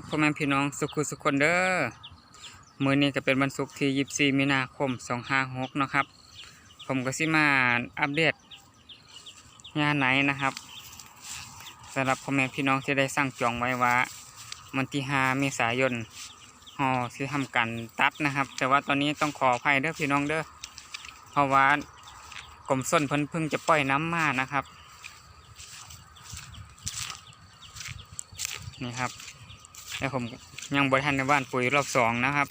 บพ่อแม่พี่น้องสุขุสุคนเด้อมื้อนี้ก็เป็นวันศุกร์ที่ 24 มีนาคม 256นะครับ ผมก็สิมาอัปเดตงานไหนนะครับสำหรับพ่อแม่พี่น้องที่ได้สั่งจองไว้ว่าวันที่5เมษายนฮอสิทำการตัดนะครับ แต่ว่าตอนนี้ต้องขออภัยเด้อพี่น้องเด้อเพราะว่ากรมส้นเพิ่นพิ่งจะปล่อยน้ำมานะครับ นี่ครับ แล้วผมยังบริทันในบ้านปุ๋ยรอบสองนะครับ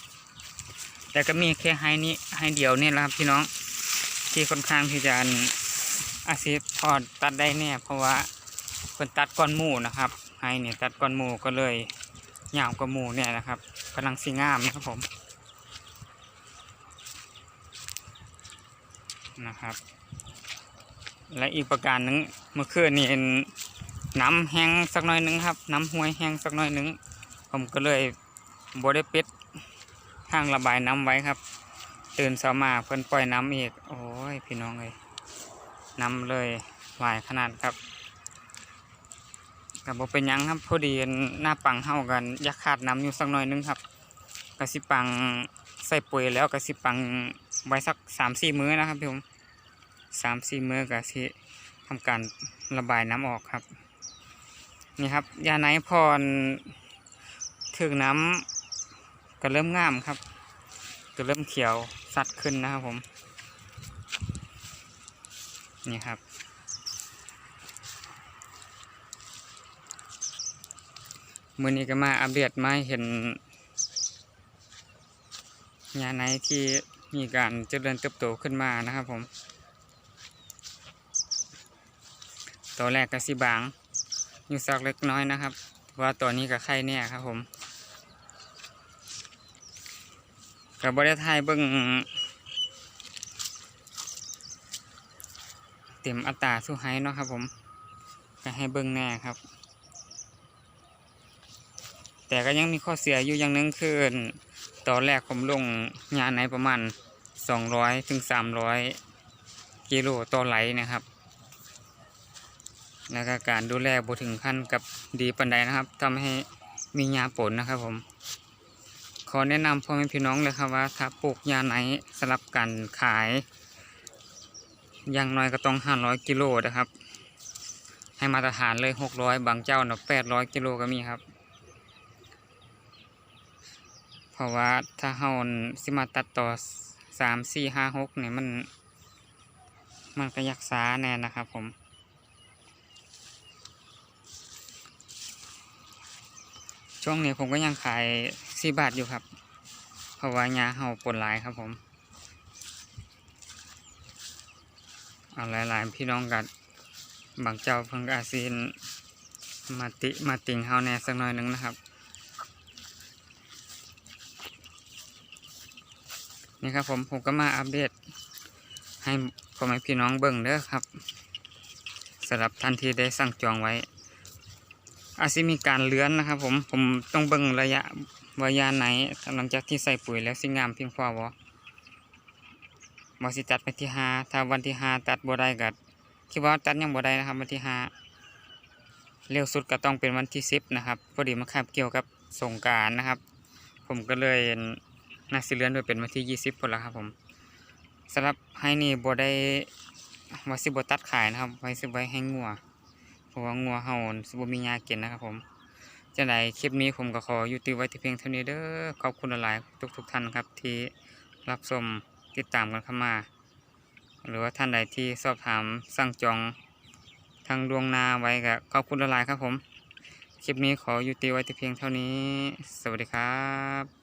แต่ก็มีแค่ไฮนี้ไฮเดียวเนี่แหละครับพี่น้องที่ค่อนข้างที่จะอาชีพพอตัดได้แน่เพราะว่าเป็นตัดก้อนหมูนะครับไฮนี่ตัดก้อนหมูก็เลยยาวกว่าหมูเนี่ยนะครับกำลังสีงามนะครับผมนะครับ และอีกประการหนึ่งเมื่อคืนนี่นน้ำแห้งสักหน่อยหนึงครับ น้ำห้วยแห้งสักหน่อยหนึง ผมก็เลยบได้ปิดทางระบายน้ำไว้ครับ ตื่นเช้ามาเพิ่นปล่อยน้ำอีก โอ้ยพี่น้องเลยน้ำเลยหลายขนาดครับกับ่เป็นยังครับพอดีหน้าปังเฮากันอยากขาดน้ำอยู่สักหน่อยนึงครับกระสิปังใส่ปุ๋ยแล้วกระสิปังไว้สักสามสี่มื้อนะครับพี่ผมสามสี่มื้อกระสิทำการระบายน้ำออกครับ นี่ครับยาไนพร ถึงน้ำก็เริ่มงามครับก็เริ่มเขียวสัดขึ้นนะครับผม นี่ครับ มือนี้ก็มาอัปเดตมาให้เห็นยาไนที่มีการเจริญเติบโตขึ้นมานะครับผม ตัวแรกก็สิบางอยู่สักเล็กน้อยนะครับ ว่าตัวนี้กับไข่เนี่ยครับผม กับบริไทยเบิ้งเต็มอัตราสู้ไฮเนาะครับผมก็ให้เบิ้งแน่ครับ แต่ก็ยังมีข้อเสียอยู่อย่างหนึงคือตอนแรกผมลงงานในประมาณ 200ถึง300 กิโลต่อไหลนะครับ แล้วก็การดูแลบุถึงขั้นกับดีปันใดนะครับทำให้มียาปนนะครับผม ขอแนะนำพ่อแม่พี่น้องเลยครับว่า ถ้าปลูกยาไหนสลับกันขายอย่างน้อยก็ต้อง500กิโลนะครับ ให้มาตรฐานเลย600บางเจ้าเนาะ800กิโลก็มีครับ เพราะว่าถ้าเฮาสิมาตัดต่อ3 4 5 6เนี่ยมันมันก็ยักษาแน่นะครับผมช่วงนี้ผมก็ยังขาย สี่บาทอยู่ครับเพราะว่ายาเห่าปนหลายครับผมเอาหลายๆพี่น้องกันบางเจ้าเพิ่งอาซีนมาติมาติงเฮาแน่สักหน่อยหนึงนะครับ นี่ครับผมผมก็มาอัปเดต ให้พ่อแม่พี่น้องเบิ่งเด้อครับสำหรับท่านที่ได้สั่งจองไว้ อาจจะมีการเลื้อนนะครับ ผมผมต้องเบิ่งระยะวายาไหนหลังจากที่ใส่ปุ๋ยแล้วสิงามเพียงพอบ่บ่สิตัดไปที่ห้าถ้าวันที่ห้าตัดบ่ได้ก็คิดว่าตัดยังบ่ได้นะครับ วันที่ห้าเร็วสุดก็ต้องเป็นวันที่สิบนะครับพอดีมันคาบเกี่ยวกับสงการนะครับ ผมก็เลยน่าสิเลื่อนไปเป็นวันที่ยี่สิบพุ่นละครับผมสำหรับให้นี่บ่ได้ว่าสิบ่ตัดขายนะครับไว้สิไว้ให้งัว ราะว่างัวเห่าสบมียาเกินนะครับผมจังไดคลิปนี้ผมก็ขอยุติไว้ที่เพียงเท่านี้เด้อขอบคุณหลายๆทุกๆท่านครับที่รับชมติดตามกันเข้ามา หรือว่าท่านใดที่สอบถามสั่งจองทางดวงนาไว้ก็ขอบคุณหลายครับผม คลิปนี้ขอยุติไว้ที่เพียงเท่านี้ สวัสดีครับ